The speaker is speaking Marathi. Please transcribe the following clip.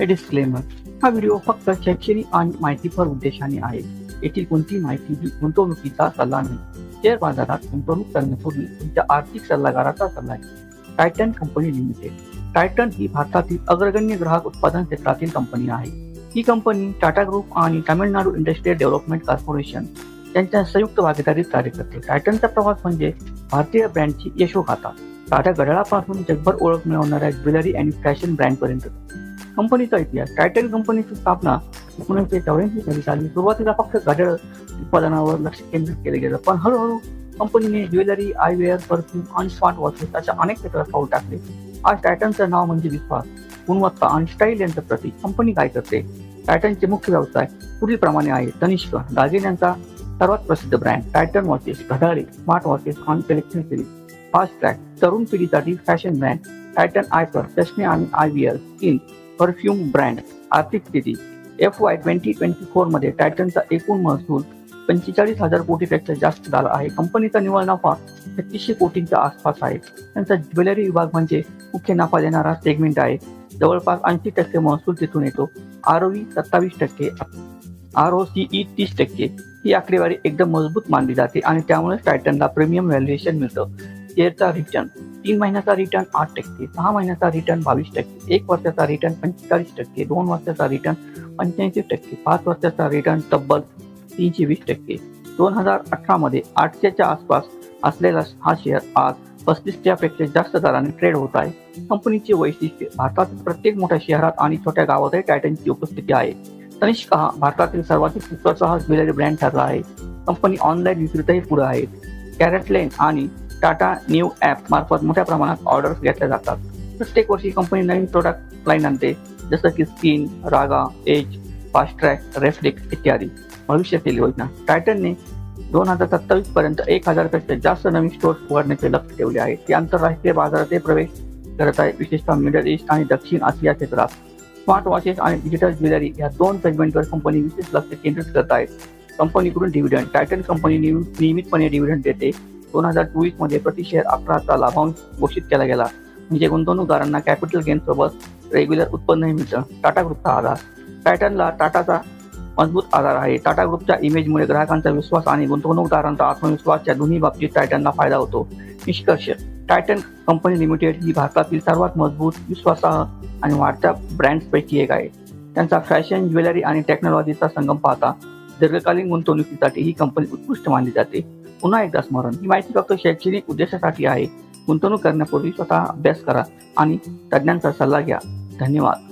हे डिस्क्लेमर हा व्हिडिओ फक्त शैक्षणिक आणि माहितीपर उद्देशाने आहे. येथील कोणतीही माहिती ही गुंतवणुकीचा सल्ला नाही. शेअर बाजारात गुंतवणूक करण्यापूर्वी तुमच्या आर्थिक सल्लागाराचा सल्ला आहे टायटन कंपनी लिमिटेड टायटन ही भारतातील अग्रगण्य ग्राहक उत्पादन क्षेत्रातील कंपनी आहे. ही कंपनी टाटा ग्रुप आणि तामिळनाडू इंडस्ट्रियल डेव्हलपमेंट कॉर्पोरेशन यांच्या संयुक्त भागीदारीत कार्य करते. टायटनचा प्रवास म्हणजे भारतीय ब्रँडची यशोगाथा. टाटा घड्याळापासून जगभर ओळख मिळवणाऱ्या ज्वेलरी आणि फॅशन ब्रँडपर्यंत. कंपनीचा इतिहास. टायटन कंपनीची स्थापना एकोणीसशे चौऱ्याऐंशी साली झाली. सुरुवातीला फक्त घड्याळ उत्पादनावर लक्ष केंद्रित केले गेलं. पण हळूहळू कंपनीने ज्वेलरी आयवेअर परफ्यूम आणि स्मार्ट वॉचेस अशा अनेक क्षेत्रात पाऊल टाकले. आज टायटनचं नाव म्हणजे विश्वास. गुणवत्ता आणि स्टाईल यांचं प्रतीक कंपनी काय करते? टायटनचे मुख्य व्यवसाय पुढीलप्रमाणे आहे तनिष्क दागिन्यांचा सर्वात प्रसिद्ध ब्रँड टायटन वॉचेस घड्याळे स्मार्ट वॉचेस आणि कलेक्शन सिरीज फास्ट ट्रॅक तरुण पिढीसाठी फॅशन ब्रँड टायटन आयकर चष्मे आणि आयव्हीएल स्किन परफ्यूम ब्रँड आर्थिक स्थिती. एफ वाय ट्वेंटी ट्वेंटी फोरमध्ये टायटनचा एकूण महसूल पंचेचाळीस हजार कोटीपेक्षा जास्त झाला आहे. कंपनीचा निव्वळ नफा छत्तीसशे कोटींच्या आसपास आहे. त्यांचा ज्वेलरी विभाग म्हणजे मुख्य नफा देणारा सेगमेंट आहे. जवळपास ऐंशी टक्के महसूल तिथून येतो. आर ओ सत्तावीस टक्के आर ओ सीई तीस टक्के. ही आकडेवारी एकदम मजबूत मानली जाते आणि त्यामुळे टायटनला प्रीमियम व्हॅल्युएशन मिळतं. शेअरचा रिटर्न तीन महिन्याचा रिटर्न आठ टक्के सहा महिन्याचा रिटर्न बावीस टक्के एक वर्षाचा रिटर्न पंचेचाळीस टक्के दोन वर्षाचा रिटर्न पंच्याऐंशी टक्के पाच वर्षाचा रिटर्न तब्बल तीनशे वीस टक्के. दोन हजार अठरा मध्ये आठशेच्या आसपास असलेला हा शेअर आज पस्तीसच्यापेक्षा जास्त दराने ट्रेड होत आहे. कंपनीचे वैशिष्ट्य भारतातील प्रत्येक मोठ्या शहरात आणि छोट्या गावातही टायटनची उपस्थिती आहे. तनिष्क हा भारतातील सर्वाधिक विश्वासार्ह हा ज्वेलरी ब्रँड ठरला आहे. कंपनी ऑनलाईन विक्रीतही पुढे आहे. कॅरेटलेन आणि टाटा न्यू ॲप मार्फत मोठ्या प्रमाणात ऑर्डर्स घेतल्या जातात. प्रत्येक वर्षी कंपनी नवीन प्रोडक्ट लाईन आणते, जसं की skin Raga edge fast track reflex इत्यादी. भविष्यातील योजना. टायटनने दोन हज़ार सत्तावीस पर्यंत एक हजारपेक्षा जास्त नवीन स्टोअर्स उघडण्याचे लक्ष ठेवले आहे. ते आंतरराष्ट्रीय बाजारातही प्रवेश करत आहे. विशेषतः मिडल ईस्ट आणि दक्षिण आशिया क्षेत्रात. स्मार्ट वॉचेस आणि डिजिटल ज्वेलरी या दोन सेगमेंटवर कंपनी विशेष लक्ष केंद्रित करत आहे. कंपनीकडून डिव्हिडंड टायटन कंपनी नियमित- नियमितपणे डिव्हिडंड देते. दोन हजार चोवीसमध्ये प्रति शेअर अकराचा लाभांश घोषित केला गेला. म्हणजे गुंतवणूकदारांना कॅपिटल गेन सोबत रेग्युलर उत्पन्नही मिळतं. टाटा ग्रुपचा आधार. टायटनला टाटाचा मजबूत आधार आहे. टाटा ग्रुपच्या इमेजमुळे ग्राहकांचा विश्वास आणि गुंतवणूकदारांचा आत्मविश्वासच्या दोन्ही बाबतीत टायटनला फायदा होतो. निष्कर्ष. टायटन कंपनी लिमिटेड ही भारतातील सर्वात मजबूत विश्वासार्ह आणि वाढत्या ब्रँड्सपैकी एक आहे. त्यांचा फॅशन ज्वेलरी आणि टेक्नॉलॉजीचा संगम पाहता दीर्घकालीन गुंतवणुकीसाठी ही कंपनी उत्कृष्ट मानली जाते. पुन्हा एकदा स्मरण ही माहिती फक्त शैक्षणिक उद्देशासाठी आहे. गुंतवणूक करण्यापूर्वी स्वतः अभ्यास करा आणि तज्ज्ञांचा सल्ला घ्या. धन्यवाद.